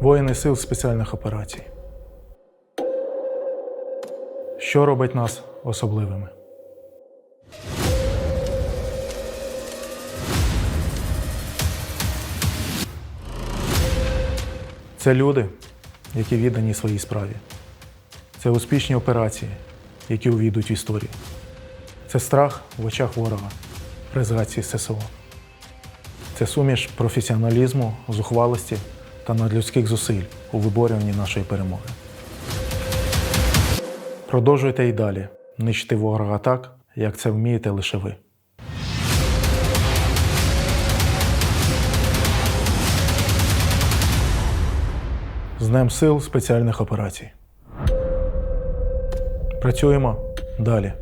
воїни сил спеціальних операцій. Що робить нас особливими? Це люди, які віддані своїй справі. Це успішні операції, які увійдуть в історію. Це страх в очах ворога при згадці ССО. Це суміш професіоналізму, зухвалості та надлюдських зусиль у виборюванні нашої перемоги. Продовжуйте і далі нищити ворога так, як це вмієте лише ви. З Днем сил спеціальних операцій. Працюємо далі.